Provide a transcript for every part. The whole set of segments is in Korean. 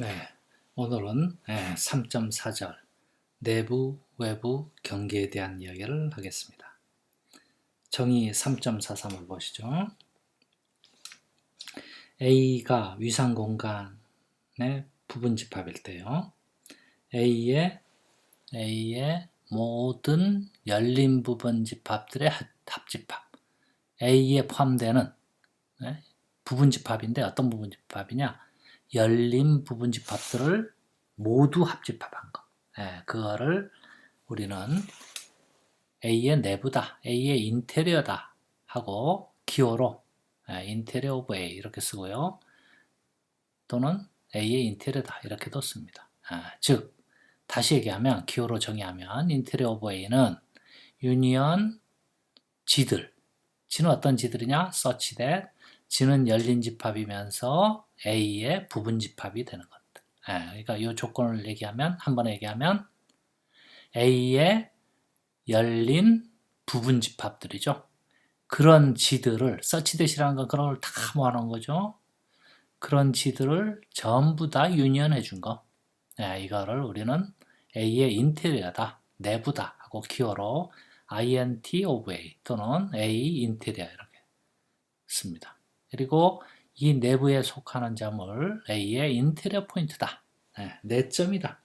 네, 오늘은 3.4절 내부, 외부 경계에 대한 이야기를 하겠습니다. 정의 3.43을 보시죠. A가 위상 공간의 부분 집합일 때요. A의 A의 모든 열린 부분 집합들의 합집합. A에 포함되는 네, 부분 집합인데 어떤 부분 집합이냐? 열린 부분 집합들을 모두 합집합한 거. 예, 그거를 우리는 A의 내부다, A의 인테리어다 하고 기호로 예, 인테리어 오브 A 이렇게 쓰고요. 또는 A의 인테리어다 이렇게도 씁니다. 아, 즉 다시 얘기하면 기호로 정의하면 인테리어 오브 A는 유니언 지들 지는 어떤 지들이냐? that 지는 열린 집합이면서 A의 부분 집합이 되는 것들. 예, 그러니까 이 조건을 얘기하면 한 번에 얘기하면 A의 열린 부분 집합들이죠. 그런 지들을 서치댓이라는 건 그런 걸 다 모아놓은 거죠. 그런 지들을 전부 다 유니언해 준 거. 예, 이거를 우리는 A의 인테리어다, 내부다 하고 키워로 int of A 또는 A 인테리어 이렇게 씁니다. 그리고 이 내부에 속하는 점을 A의 인테리어 포인트다. 네, 내점이다.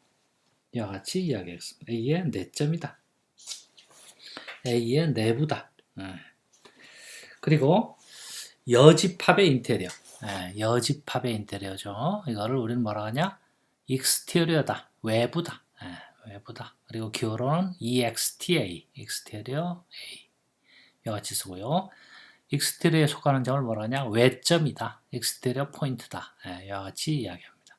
이와 같이 이야기했습니다. A의 내점이다. A의 내부다. 네. 그리고 여집합의 인테리어. 네, 여집합의 인테리어죠. 이거를 우리는 뭐라 하냐? 익스테리어다. 외부다. 네, 외부다. 그리고 기호로는 EXTA. 익스테리어 A. 이와 같이 쓰고요. 익스테리어에 속하는 점을 뭐라 하냐? 외점이다. 익스테리어 포인트다. 예, 이와 같이 이야기합니다.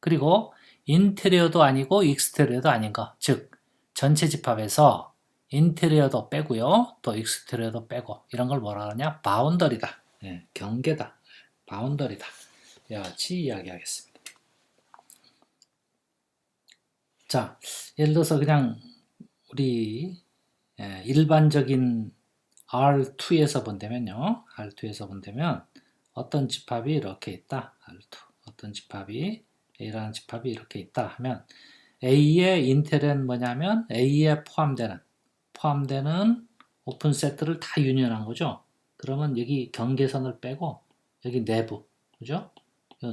그리고 인테리어도 아니고 익스테리어도 아닌 거. 즉 전체 집합에서 인테리어도 빼고요. 또 익스테리어도 빼고 이런 걸 뭐라 하냐? 바운더리다. 예, 경계다. 바운더리다. 이와 같이 이야기하겠습니다. 자, 예를 들어서 그냥 우리 예, 일반적인 R2에서 본다면요. R2에서 본다면 어떤 집합이 이렇게 있다. R2. 어떤 집합이 A라는 집합이 이렇게 있다 하면 A의 인텔은 뭐냐면 A에 포함되는 포함되는 오픈 세트를 다 유니언한 거죠. 그러면 여기 경계선을 빼고 여기 내부 그죠?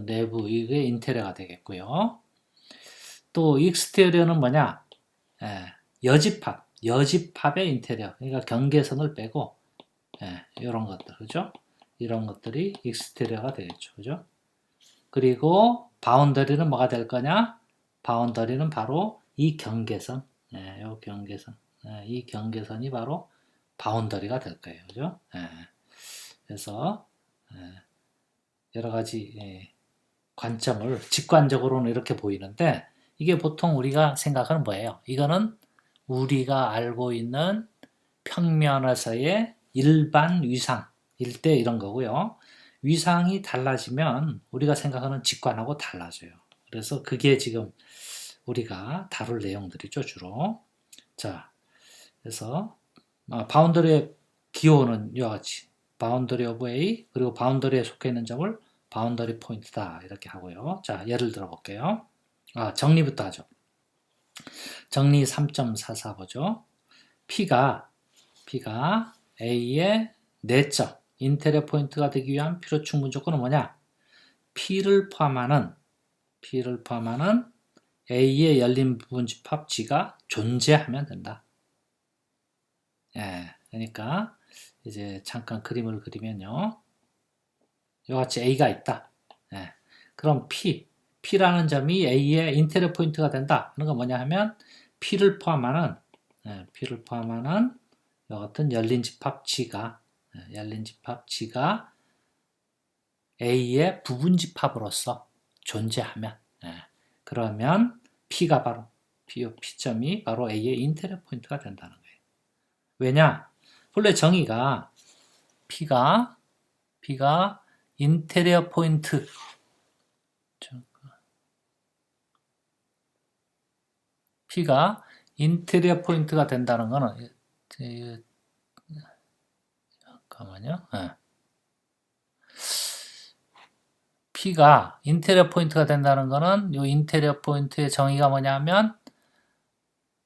내부 이게 인테리어가 되겠고요. 또 익스테리어는 뭐냐? 예, 여집합 여집합의 인테리어, 그러니까 경계선을 빼고 예, 이런 것들, 그죠? 이런 것들이 익스테리어가 되겠죠, 그죠? 그리고 바운더리는 뭐가 될 거냐? 바운더리는 바로 이 경계선, 예, 이 경계선, 예, 이 경계선이 바로 바운더리가 될 거예요, 그죠? 예, 그래서 예, 여러 가지 예, 관점을 직관적으로는 이렇게 보이는데 이게 보통 우리가 생각하는 뭐예요? 이거는 우리가 알고 있는 평면에서의 일반 위상일 때 이런 거고요. 위상이 달라지면 우리가 생각하는 직관하고 달라져요. 그래서 그게 지금 우리가 다룰 내용들이죠, 주로. 자, 그래서 아, 바운더리의 기호는 이와 같이 바운더리 오브 A 그리고 바운더리에 속해 있는 점을 바운더리 포인트다 이렇게 하고요. 자, 예를 들어 볼게요. 아, 정리부터 하죠. 정리 3.44 보죠. P가 P가 A의 내점 인테리어 포인트가 되기 위한 필요 충분 조건은 뭐냐? P를 포함하는 P를 포함하는 A의 열린 부분 집합 G가 존재하면 된다. 예, 그러니까 이제 잠깐 그림을 그리면요. 이와 같이 A가 있다. 예, 그럼 P P라는 점이 A의 인테리어 포인트가 된다. 하는 건 뭐냐 하면 P를 포함하는 예, P를 포함하는 이와 같은 열린 집합 G가 예, 열린 집합 G가 A의 부분 집합으로서 존재하면 예, 그러면 P가 바로 P, P점이 바로 A의 인테리어 포인트가 된다는 거예요. 왜냐? 본래 정의가 P가 P가 인테리어 포인트 P가 인테리어 포인트가 된다는 거는 잠깐만요. 네. P가 인테리어 포인트가 된다는 거는 이 인테리어 포인트의 정의가 뭐냐면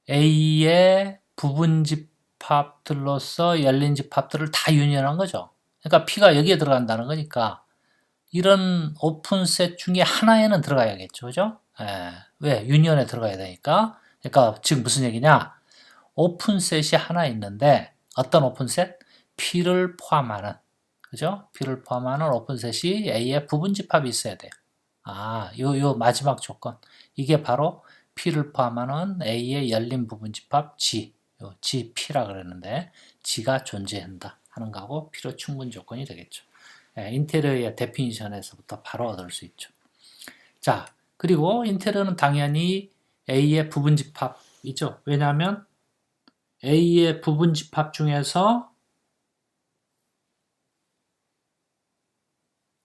A의 부분 집합들로서 열린 집합들을 다 유니언한 거죠. 그러니까 P가 여기에 들어간다는 거니까 이런 오픈셋 중에 하나에는 들어가야겠죠. 그죠? 예. 왜? 유니언에 들어가야 되니까. 그러니까 지금 무슨 얘기냐? 오픈셋이 하나 있는데 어떤 오픈셋? P를 포함하는 그죠? P를 포함하는 오픈셋이 A의 부분 집합이 있어야 돼요. 아, 요, 요 마지막 조건. 이게 바로 P를 포함하는 A의 열린 부분 집합 G. 요 GP라 그랬는데 G가 존재한다 하는 거하고 필요 충분 조건이 되겠죠. 예, 인테리어의 데피니션에서부터 바로 얻을 수 있죠. 자, 그리고 인테리어는 당연히 A의 부분 집합이죠. 왜냐하면 A의 부분 집합 중에서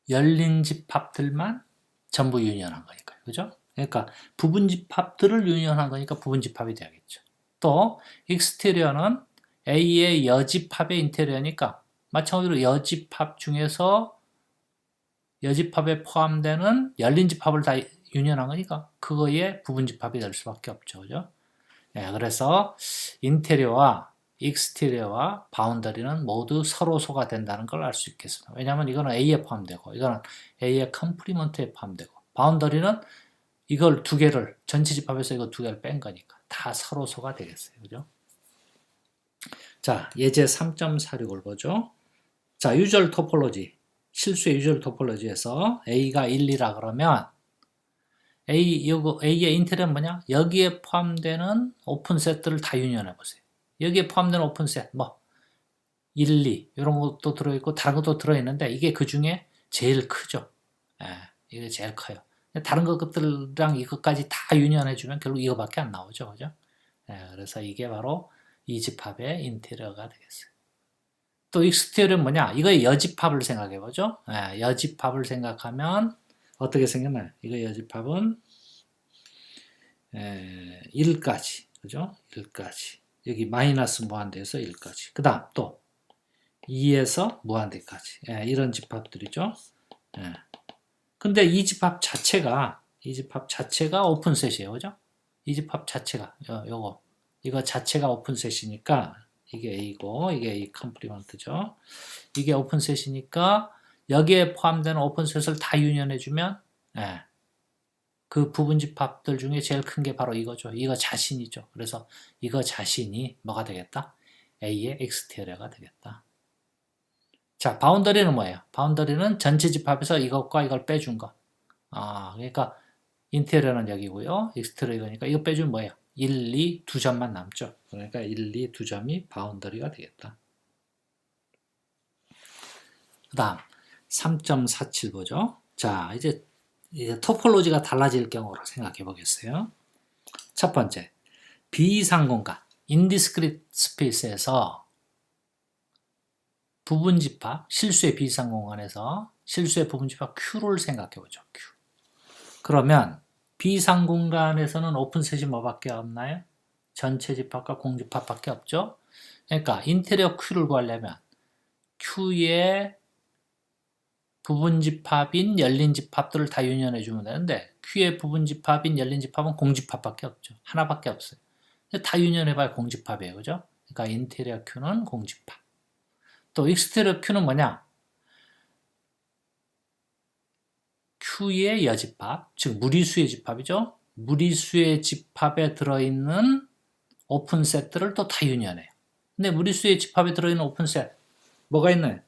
열린 집합들만 전부 유니언한 거니까요. 그죠? 그러니까 부분 집합들을 유니언한 거니까 부분 집합이 돼야겠죠. 또 익스테리어는 A의 여집합의 인테리어니까 마찬가지로 여집합 중에서 여집합에 포함되는 열린 집합을 다 유니언한 거니까 그거의 부분 집합이 될 수밖에 없죠. 그죠? 네, 그래서 인테리어와 익스테리어와 바운더리는 모두 서로소가 된다는 걸 알 수 있겠습니다. 왜냐하면 이거는 A에 포함되고 이거는 A의 컴플리먼트에 포함되고 바운더리는 이걸 두 개를 전체 집합에서 이거 두 개를 뺀 거니까 다 서로소가 되겠어요. 그죠? 자, 예제 3.46을 보죠. 자, 유절 토폴로지. 실수의 유절 토폴로지에서 A가 1, 2라 그러면 A, 요거 A의 인테리어는 뭐냐? 여기에 포함되는 오픈 셋들을 다 유니언해 보세요. 여기에 포함된 오픈 셋, 뭐, 1, 2, 이런 것도 들어 있고, 다른 것도 들어 있는데, 이게 그 중에 제일 크죠. 예, 이게 제일 커요. 다른 것들이랑 이것까지 다 유니언해 주면 결국 이거밖에 안 나오죠. 그죠? 예, 그래서 이게 바로 이 집합의 인테리어가 되겠어요. 또 익스테리어는 뭐냐? 이거의 여집합을 생각해 보죠. 예, 여집합을 생각하면 어떻게 생겼나요? 이거 여집합은 에, 1까지. 그죠? 1까지. 여기 마이너스 무한대에서 1까지. 그 다음 또 2에서 무한대까지. 예, 이런 집합들이죠. 예. 근데 이 집합 자체가 이 집합 자체가 오픈셋이에요. 그죠? 이 집합 자체가 요, 요거 이거 자체가 오픈셋이니까 이게 A고 이게 A 컴플리먼트죠. 이게 오픈셋이니까 여기에 포함되는 오픈셋을 다 유니언해 주면 예. 그 부분 집합들 중에 제일 큰 게 바로 이거죠. 이거 자신이죠. 그래서 이거 자신이 뭐가 되겠다? A의 엑스테리어가 되겠다. 자, 바운더리는 뭐예요? 바운더리는 전체 집합에서 이것과 이걸 빼준 거. 아, 그러니까 인테리어는 여기고요. 엑스테리어 이거니까 이거 빼주면 뭐예요? 1, 2, 두 점만 남죠. 그러니까 1, 2, 두 점이 바운더리가 되겠다. 그 다음 3.47 보죠. 자, 이제 이제 토폴로지가 달라질 경우로 생각해 보겠어요. 첫 번째, 비이상 공간, 인디스크릿 스페이스에서 부분 집합, 실수의 비이상 공간에서 실수의 부분 집합 Q를 생각해 보죠. Q. 그러면 비이상 공간에서는 오픈셋이 뭐밖에 없나요? 전체 집합과 공집합밖에 없죠. 그러니까 인테리어 Q를 구하려면 Q의 부분 집합인 열린 집합들을 다 유니언해 주면 되는데 Q의 부분 집합인 열린 집합은 공집합밖에 없죠. 하나밖에 없어요. 다 유니언해 봐야 공집합이에요. 그죠? 그러니까 인테리어 Q는 공집합. 또 익스테리어 Q는 뭐냐? Q의 여집합, 즉 무리수의 집합이죠. 무리수의 집합에 들어있는 오픈셋들을 또 다 유니언해요. 근데 무리수의 집합에 들어있는 오픈셋 뭐가 있나요?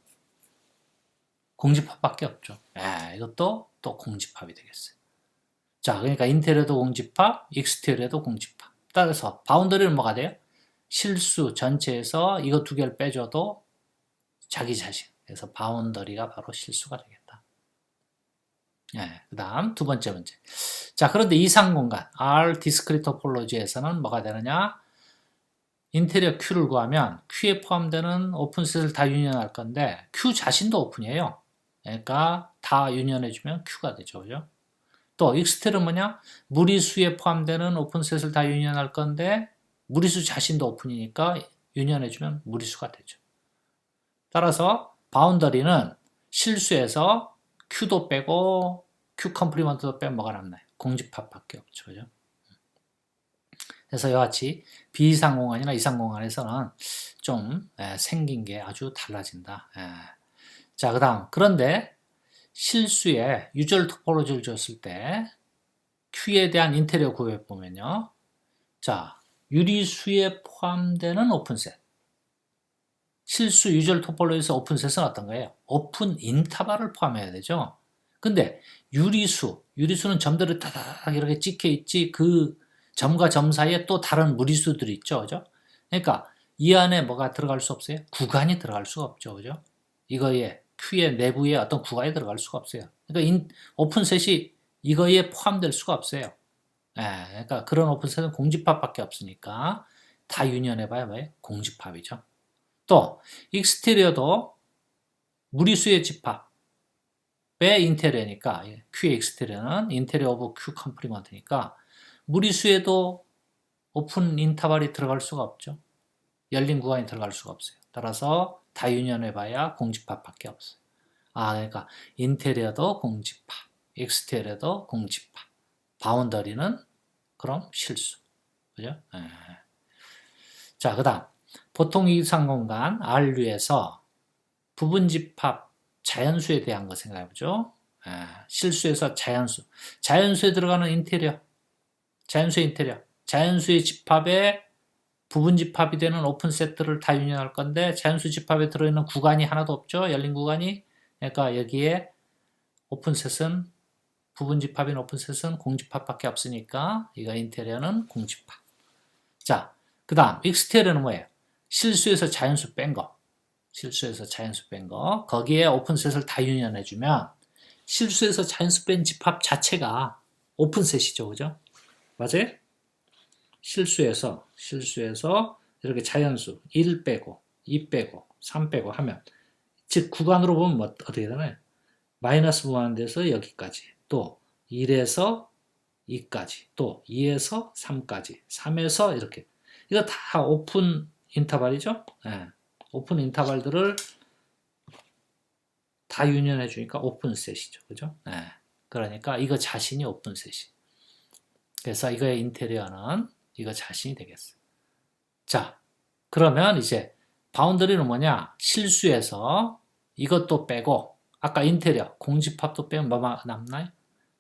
공집합밖에 없죠. 예, 이것도 또 공집합이 되겠어요. 자, 그러니까 인테리어도 공집합, 익스테리어도 공집합. 따라서 바운더리는 뭐가 돼요? 실수 전체에서 이거 두 개를 빼줘도 자기 자신. 그래서 바운더리가 바로 실수가 되겠다. 예, 그 다음 두 번째 문제. 자, 그런데 이상 공간, R 디스크리트 토폴로지에서는 뭐가 되느냐? 인테리어 Q를 구하면 Q에 포함되는 오픈셋을 다 유니언할 건데 Q 자신도 오픈이에요. 그러니까 다 유니언해주면 Q가 되죠. 그죠? 또 익스텔은 뭐냐? 무리수에 포함되는 오픈셋을 다 유니언할 건데 무리수 자신도 오픈이니까 유니언해주면 무리수가 되죠. 따라서 바운더리는 실수에서 Q도 빼고 Q 컴플리먼트도 빼면 뭐가 남나요? 공집합밖에 없죠. 그죠? 그래서 같이 비이상공간이나 이상공간에서는 좀 에, 생긴 게 아주 달라진다. 에. 자, 그 다음. 그런데 실수에 유절 토포로지를 줬을 때 Q에 대한 인테리어 구획 보면요. 자, 유리수에 포함되는 오픈셋. 실수 유절 토폴로지에서 오픈셋은 어떤 거예요? 오픈 인터벌을 포함해야 되죠. 근데 유리수, 유리수는 점들이 다닥 이렇게 찍혀 있지 그 점과 점 사이에 또 다른 무리수들이 있죠. 그죠? 그러니까 이 안에 뭐가 들어갈 수 없어요? 구간이 들어갈 수가 없죠. 그죠? 이거에 Q의 내부에 어떤 구간이 들어갈 수가 없어요. 그러니까 인, 오픈셋이 이거에 포함될 수가 없어요. 예, 그러니까 그런 오픈셋은 공집합밖에 없으니까 다 유니언해봐야 뭐예요? 공집합이죠. 또 익스테리어도 무리수의 집합 왜 인테리어니까 Q의 익스테리어는 인테리어 오브 Q 컴플리먼트니까 무리수에도 오픈 인터벌이 들어갈 수가 없죠. 열린 구간이 들어갈 수가 없어요. 따라서 다 유니언해봐야 공집합밖에 없어요. 아 그러니까 인테리어도 공집합, 익스테리어도 공집합, 바운더리는 그럼 실수, 그죠? 예. 자 그 다음 보통 이상 공간 R류에서 부분 집합 자연수에 대한 거 생각해보죠. 예, 실수에서 자연수. 자연수에 들어가는 인테리어. 자연수의 인테리어. 자연수의 집합에 부분 집합이 되는 오픈 세트를 다 유인할 건데 자연수 집합에 들어있는 구간이 하나도 없죠. 열린 구간이. 그러니까 여기에 오픈 셋은 부분 집합인 오픈 셋은 공집합밖에 없으니까 이거 인테리어는 공집합. 자, 그 다음 익스테리어는 뭐예요? 실수에서 자연수 뺀 거. 실수에서 자연수 뺀 거. 거기에 오픈셋을 다 유인해주면 실수에서 자연수 뺀 집합 자체가 오픈셋이죠. 그죠? 맞아요? 실수에서, 실수에서 이렇게 자연수 1 빼고, 2 빼고, 3 빼고 하면 즉 구간으로 보면 뭐 어떻게 되나요? 마이너스 무한대에서 여기까지 또 1에서 2까지 또 2에서 3까지 3에서 이렇게 이거 다 오픈 인터벌이죠. 예. 오픈 인터벌들을 다 유인해 주니까 오픈 셋이죠. 그죠? 예. 그러니까 이거 자신이 오픈 셋이. 그래서 이거의 인테리어는 이거 자신이 되겠어요. 자, 그러면 이제 바운더리는 뭐냐? 실수해서 이것도 빼고 아까 인테리어 공집합도 빼면 뭐만 남나요?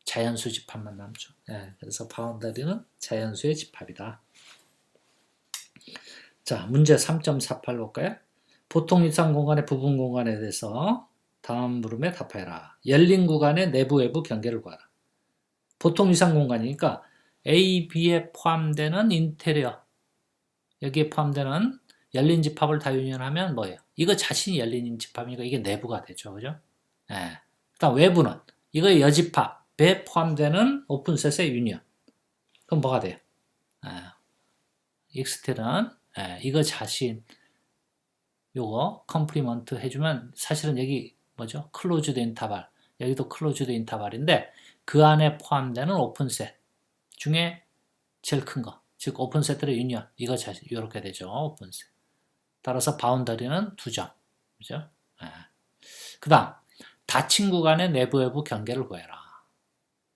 자연수 집합만 남죠. 예. 그래서 바운더리는 자연수의 집합이다. 자, 문제 3.48 볼까요? 보통 이상 공간의 부분 공간에 대해서 다음 물음에 답해라. 열린 구간의 내부 외부 경계를 구하라. 보통 이상 공간이니까 A, B에 포함되는 인테리어 여기에 포함되는 열린 집합을 다 유인하면 뭐예요? 이거 자신이 열린 집합이니까 이게 내부가 되죠. 그죠? 예. 그다음 외부는 이거 여집합에 포함되는 오픈셋의 유니언. 그럼 뭐가 돼요? 예. 익스테는 예, 이거 자신 요거 컴플리먼트 해주면 사실은 여기 뭐죠? 클로즈드 인터벌 여기도 클로즈드 인터벌인데 그 안에 포함되는 오픈셋 중에 제일 큰 거, 즉 오픈셋들의 유니언 이거 자신 이렇게 되죠. 오픈셋. 따라서 바운더리는 두 점, 그죠? 예. 그다음 닫힌 구간의 내부 외부 경계를 구해라.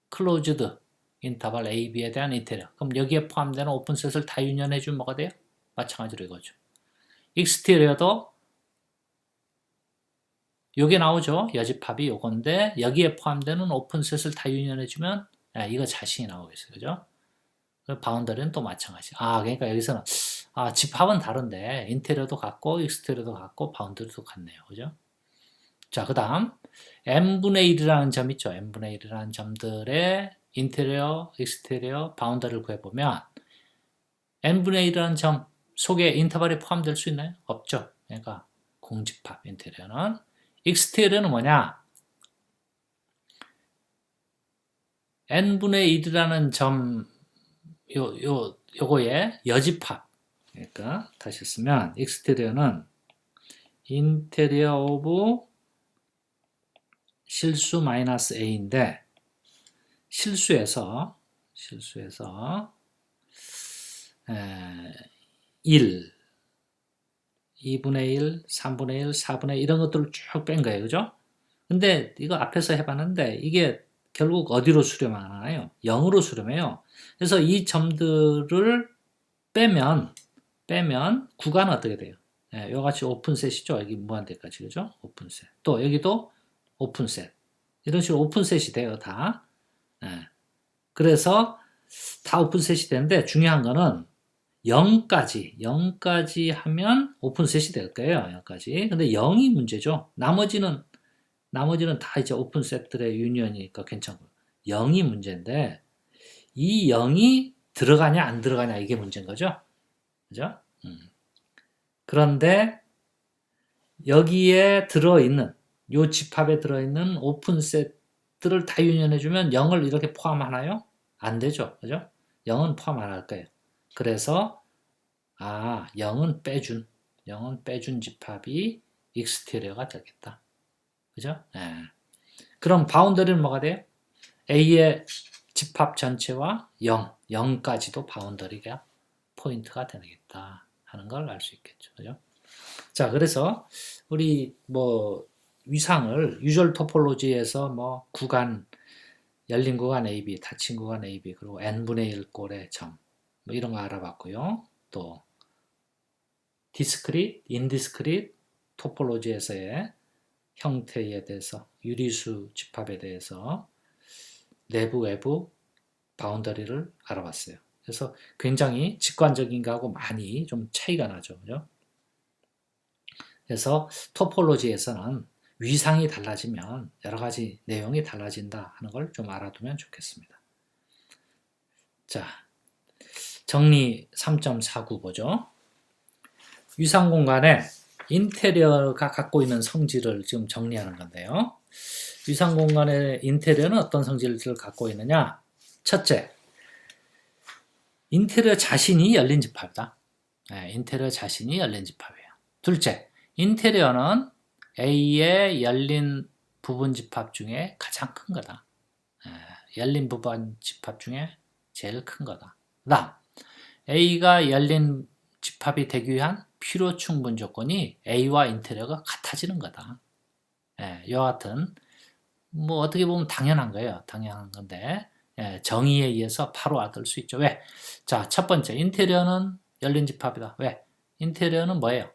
클로즈드 인터벌 A, B에 대한 인테리어. 그럼 여기에 포함되는 오픈셋을 다 유니언해 주면 뭐가 돼요? 마찬가지로 이거죠. 익스테리어도 요게 나오죠. 여집합이 요건데 여기에 포함되는 오픈셋을 다 유인해주면 예, 이거 자신이 나오겠어요. 그죠? 바운더리는 또 마찬가지. 아 그러니까 여기서는 아 집합은 다른데 인테리어도 같고 익스테리어도 같고 바운더리도 같네요. 그죠? 자, 그 다음 n분의 1이라는 점 있죠. n분의 1이라는 점들의 인테리어, 익스테리어, 바운더리를 구해 보면 n분의 1이라는 점 속에 인터벌이 포함될 수 있나요? 없죠. 그러니까 공집합 인테리어는 익스테리어는 뭐냐? N분의 1이라는 점 요, 요, 요거의 여집합 그러니까 다시 쓰면 익스테리어는 인테리어 오브 실수 마이너스 a인데 실수에서 실수에서 에, 1, 2분의 1, 3분의 1, 4분의 1 이런 것들을 쭉 뺀 거예요. 그죠? 근데 이거 앞에서 해봤는데 이게 결국 어디로 수렴하나요? 0으로 수렴해요. 그래서 이 점들을 빼면 빼면 구간은 어떻게 돼요? 예, 이같이 오픈셋이죠. 여기 무한대까지 그죠? 오픈셋. 또 여기도 오픈셋. 이런 식으로 오픈셋이 돼요. 다. 예. 그래서 다 오픈셋이 되는데 중요한 거는 0까지 0까지 하면 오픈셋이 될 거예요. 0까지. 근데 0이 문제죠. 나머지는 나머지는 다 이제 오픈셋들의 유니언이니까 괜찮고 0이 문제인데 이 0이 들어가냐 안 들어가냐 이게 문제인 거죠. 그죠? 음. 그런데 여기에 들어있는 요 집합에 들어있는 오픈 셋들을 다 유니언해주면 0을 이렇게 포함하나요? 안 되죠. 그죠? 0은 포함 안 할 거예요. 그래서 아 0은 빼준 0은 빼준 집합이 익스테리어가 되겠다. 그죠? 예. 그럼 바운더리는 뭐가 돼요? A의 집합 전체와 0, 0까지도 바운더리가 포인트가 되겠다 하는 걸 알 수 있겠죠. 그죠? 자, 그래서 우리 뭐 위상을 유절 토폴로지에서 뭐 구간 열린 구간 AB, 닫힌 구간 AB, 그리고 n분의 1 꼴의 점, 뭐 이런 거 알아봤고요. 또 디스크릿, 인디스크릿 토폴로지에서의 형태에 대해서 유리수 집합에 대해서 내부 외부 바운더리를 알아봤어요. 그래서 굉장히 직관적인 거하고 많이 좀 차이가 나죠. 그죠? 그래서 토폴로지에서는 위상이 달라지면 여러 가지 내용이 달라진다 하는 걸 좀 알아두면 좋겠습니다. 자, 정리 3.49 보죠. 위상 공간에 인테리어가 갖고 있는 성질을 지금 정리하는 건데요. 위상 공간의 인테리어는 어떤 성질을 갖고 있느냐? 첫째, 인테리어 자신이 열린 집합이다. 네, 인테리어 자신이 열린 집합이에요. 둘째, 인테리어는 A의 열린 부분 집합 중에 가장 큰 거다. 네, 열린 부분 집합 중에 제일 큰 거다. 그 다음, A가 열린 집합이 되기 위한 필요 충분 조건이 A와 인테리어가 같아지는 거다. 예, 같은 뭐 어떻게 보면 당연한 거예요. 당연한 건데 예, 정의에 의해서 바로 알을 수 있죠. 왜? 자, 첫 번째 인테리어는 열린 집합이다. 왜? 인테리어는 뭐예요?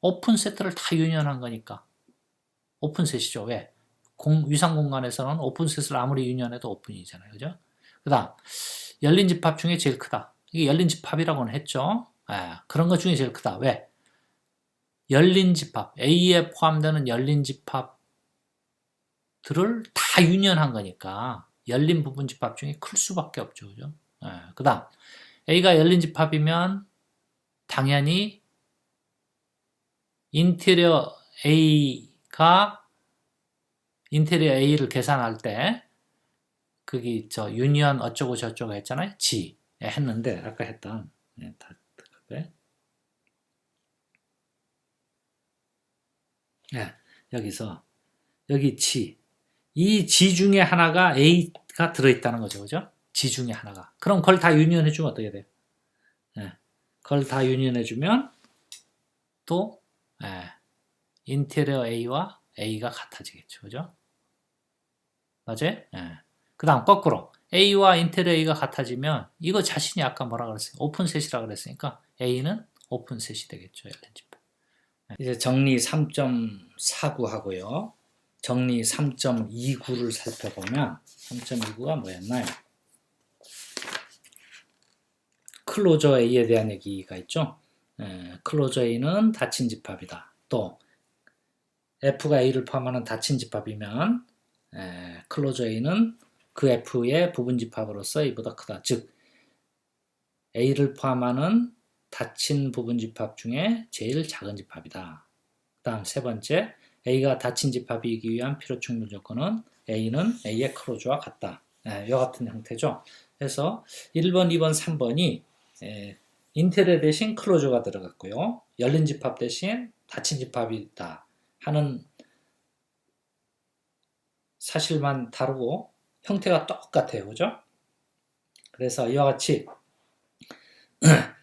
오픈 세트를 다 유니언한 거니까 오픈 셋이죠. 왜? 공, 위상 공간에서는 오픈 셋을 아무리 유니언해도 오픈이잖아요. 그죠? 그 다음 열린 집합 중에 제일 크다. 이게 열린 집합이라고는 했죠. 예, 그런 것 중에 제일 크다. 왜? 열린 집합, A에 포함되는 열린 집합들을 다 유니언한 거니까 열린 부분 집합 중에 클 수밖에 없죠. 그죠? 예, 그 다음, A가 열린 집합이면 당연히 인테리어 A가 인테리어 A를 계산할 때 거기 저 유니언 어쩌고 저쩌고 했잖아요. G 예, 했는데 아까 했던 예, 다 그래? 예, 여기서 여기 G 이 G 중에 하나가 A가 들어있다는 거죠, 그죠? G 중에 하나가. 그럼 그걸 다 유니언해 주면 어떻게 돼요? 예, 그걸 다 유니언해 주면 또 예, 인테리어 A와 A가 같아지겠죠, 그죠? 맞아요? 예. 그 다음 거꾸로 A와 인테리어 A가 같아지면 이거 자신이 아까 뭐라 그랬어요? 오픈셋이라 그랬으니까 A는 오픈셋이 되겠죠, 집합. 이제 정리 3.49 하고요. 정리 3.29를 살펴보면 3.29가 뭐였나요? 클로저 A에 대한 얘기가 있죠. 에, 클로저 A는 닫힌 집합이다. 또 F가 A를 포함하는 닫힌 집합이면 에, 클로저 A는 그 F의 부분 집합으로서 A보다 크다. 즉 A를 포함하는 닫힌 부분 집합 중에 제일 작은 집합이다. 그 다음 세 번째, A가 닫힌 집합이기 위한 필요 충분 조건은 A는 A의 크로즈와 같다. 예, 이와 같은 형태죠. 그래서 1번, 2번, 3번이 예, 인테리어 대신 클로저가 들어갔고요. 열린 집합 대신 닫힌 집합이다 하는 사실만 다르고 형태가 똑같아요. 그죠? 그래서 이와 같이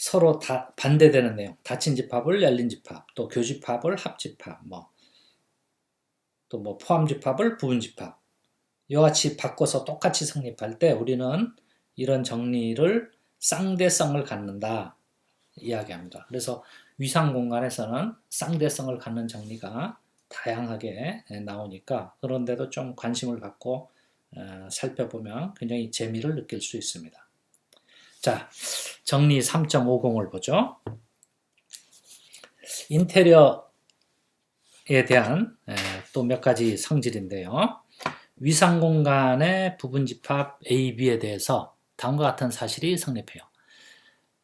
서로 다 반대되는 내용, 닫힌 집합을 열린 집합, 또 교집합을 합집합, 뭐, 또 뭐 포함 집합을 부분 집합, 이와 같이 바꿔서 똑같이 성립할 때 우리는 이런 정리를 쌍대성을 갖는다 이야기합니다. 그래서 위상 공간에서는 쌍대성을 갖는 정리가 다양하게 나오니까 그런데도 좀 관심을 갖고 어, 살펴보면 굉장히 재미를 느낄 수 있습니다. 자, 정리 3.50을 보죠. 인테리어에 대한 또 몇 가지 성질인데요. 위상 공간의 부분 집합 A, B에 대해서 다음과 같은 사실이 성립해요.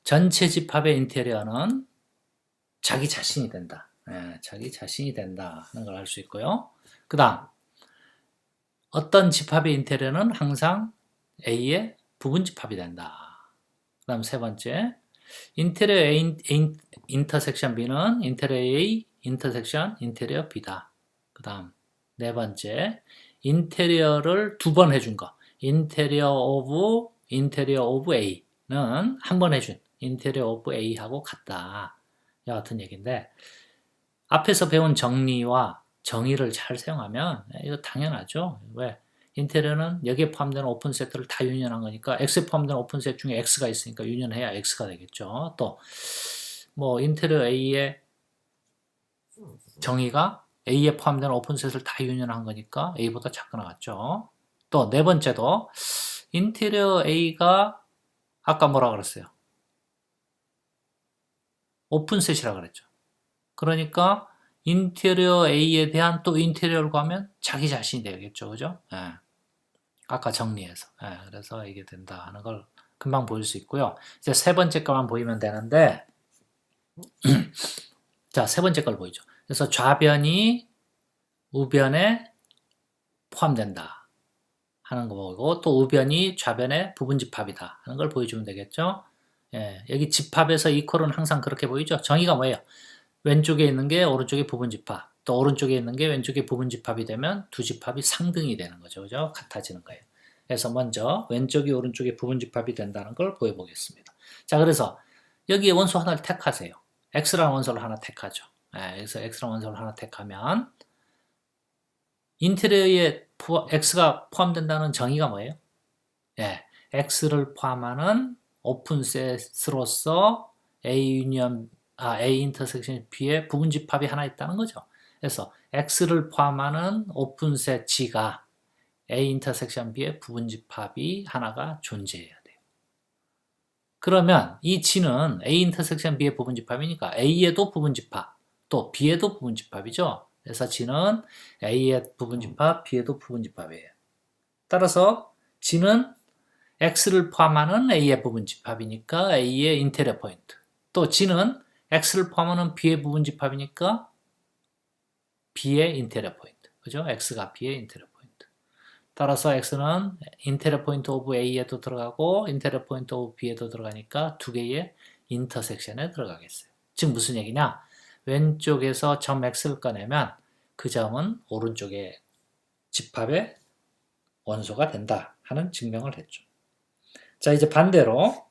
전체 집합의 인테리어는 자기 자신이 된다. 예, 자기 자신이 된다 하는 걸 알 수 있고요. 그 다음 어떤 집합의 인테리어는 항상 A의 부분 집합이 된다. 그 다음 세 번째 인테리어 A 인, 인터섹션 B는 인테리어 A 인터섹션 인테리어 B다. 그 다음 네 번째 인테리어를 두 번 해준 거 인테리어 오브 인테리어 오브 A는 한 번 해준 인테리어 오브 A하고 같다. 같은 얘기인데 앞에서 배운 정리와 정의를 잘 사용하면 이거 당연하죠. 왜? 인테리어는 여기에 포함되는 오픈 세트를 다 유니언한 거니까 X에 포함되는 오픈 세트 중에 X가 있으니까 유니언해야 X가 되겠죠. 또 뭐 인테리어 A의 정의가 A에 포함되는 오픈 셋을 다 유니언한 거니까 A보다 작거나 같죠. 또 네 번째도 인테리어 A가 아까 뭐라 그랬어요? 오픈셋이라 그랬죠. 그러니까 인테리어 A에 대한 또 인테리어를 구하면 자기 자신이 되겠죠. 그죠? 예. 아까 정리해서. 예. 그래서 이게 된다 하는 걸 금방 보일 수 있고요. 이제 세 번째 거만 보이면 되는데, 자, 세 번째 걸 보이죠. 그래서 좌변이 우변에 포함된다 하는 거 보고, 또 우변이 좌변의 부분 집합이다 하는 걸 보여주면 되겠죠. 예, 여기 집합에서 이퀄은 항상 그렇게 보이죠? 정의가 뭐예요? 왼쪽에 있는 게 오른쪽에 부분 집합, 또 오른쪽에 있는 게 왼쪽에 부분 집합이 되면 두 집합이 상등이 되는 거죠. 그죠? 같아지는 거예요. 그래서 먼저 왼쪽이 오른쪽에 부분 집합이 된다는 걸 보여보겠습니다. 자, 그래서 여기에 원소 하나를 택하세요. x라는 원소를 하나 택하죠. 예, 그래서 x라는 원소를 하나 택하면 인테리어에 x가 포함된다는 정의가 뭐예요? 예, x를 포함하는 오픈셋으로서 A 유니언 아, A 인터섹션 B의 부분 집합이 하나 있다는 거죠. 그래서 X를 포함하는 오픈셋 G가 A 인터섹션 B의 부분 집합이 하나가 존재해야 돼요. 그러면 이 G는 A 인터섹션 B의 부분 집합이니까 A에도 부분 집합, 또 B에도 부분 집합이죠. 그래서 G는 A의 부분 집합, B에도 부분 집합이에요. 따라서 G는 X를 포함하는 A의 부분 집합이니까 A의 인테리어 포인트. 또 G는 X를 포함하는 B의 부분 집합이니까 B의 인테리어 포인트. 그죠? X가 B의 인테리어 포인트. 따라서 X는 인테리어 포인트 오브 A에도 들어가고 인테리어 포인트 오브 B에도 들어가니까 두 개의 인터섹션에 들어가겠어요. 즉 무슨 얘기냐? 왼쪽에서 점 X를 꺼내면 그 점은 오른쪽의 집합의 원소가 된다 하는 증명을 했죠. 자, 이제 반대로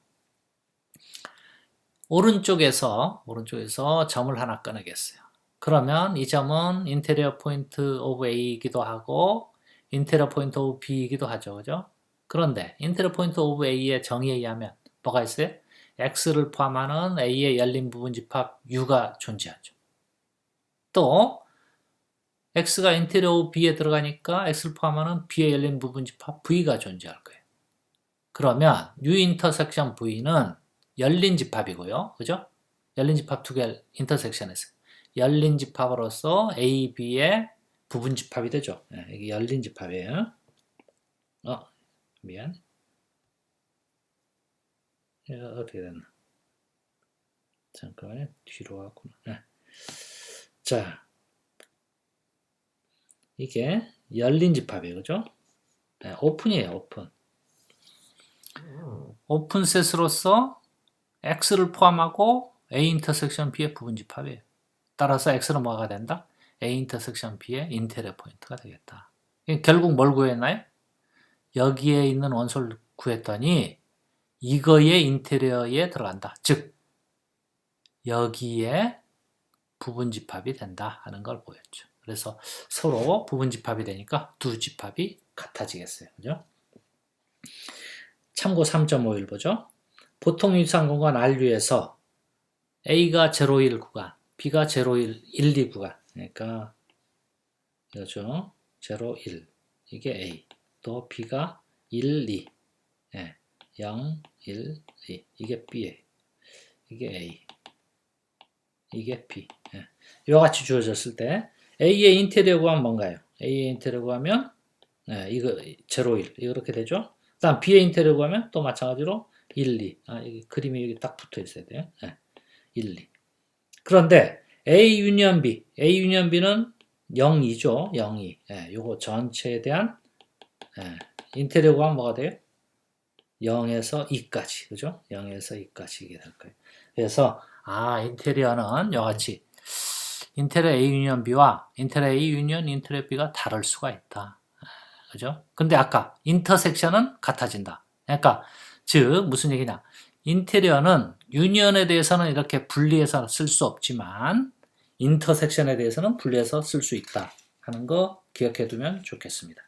오른쪽에서 오른쪽에서 점을 하나 꺼내겠어요. 그러면 이 점은 인테리어 포인트 오브 A이기도 하고 인테리어 포인트 오브 B이기도 하죠. 그죠? 그런데 인테리어 포인트 오브 A의 정의에 의하면 뭐가 있어요? X를 포함하는 A의 열린 부분 집합 U가 존재하죠. 또 X가 인테리어 오브 B에 들어가니까 X를 포함하는 B의 열린 부분 집합 V가 존재할 거예요. 그러면 U 인터섹션 V는 열린 집합이고요. 그죠? 열린 집합 두 개 인터섹션에서 열린 집합으로서 A, B의 부분 집합이 되죠. 네, 이게 열린 집합이에요. 어, 미안. 이거 어떻게 됐나? 잠깐만요. 뒤로 왔구나. 네. 자, 이게 열린 집합이에요. 그죠? 네, 오픈이에요. 오픈. 오픈셋으로서 x를 포함하고 a 인터섹션 b의 부분 집합이에요. 따라서 x는 뭐가 된다? a 인터섹션 b의 인테리어 포인트가 되겠다. 결국 뭘 구했나요? 여기에 있는 원소를 구했더니 이거의 인테리어에 들어간다. 즉 여기에 부분 집합이 된다 하는 걸 보였죠. 그래서 서로 부분 집합이 되니까 두 집합이 같아지겠어요. 그죠? 참고 3.51 보죠. 보통 유사한 공간 RU에서 A가 0, 1 구간, B가 0, 1, 1, 2 구간. 그러니까 이거죠. 0, 1. 이게 A. 또 B가 1, 2. 예. 0, 1, 2. 이게 B예요. 이게 A. 이게 B. 예. 이와 같이 주어졌을 때 A의 인테리어 구하면 뭔가요? A의 인테리어 구하면 예, 이거 0, 1 이렇게 되죠. 그다음 B의 인테리어 구하면 또 마찬가지로 1, 2. 아, 이 그림이 여기 딱 붙어 있어야 돼요. 예. 1, 2. 그런데 A 유니언 B, A 유니언 B는 0, 2죠. 0, 2. 예, 요거 전체에 대한 예, 인테리어 구하면 뭐가 돼요? 0에서 2까지. 그죠? 0에서 2까지 이게 될 거예요. 그래서 아, 인테리어는 여같이 인텔의 A 유니언 B와 인텔의 A 유니언 인텔의 B가 다를 수가 있다. 그죠? 근데 아까 인터섹션은 같아진다. 그러니까 즉 무슨 얘기냐? 인테리어는 유니언에 대해서는 이렇게 분리해서 쓸 수 없지만 인터섹션에 대해서는 분리해서 쓸 수 있다 하는 거 기억해 두면 좋겠습니다.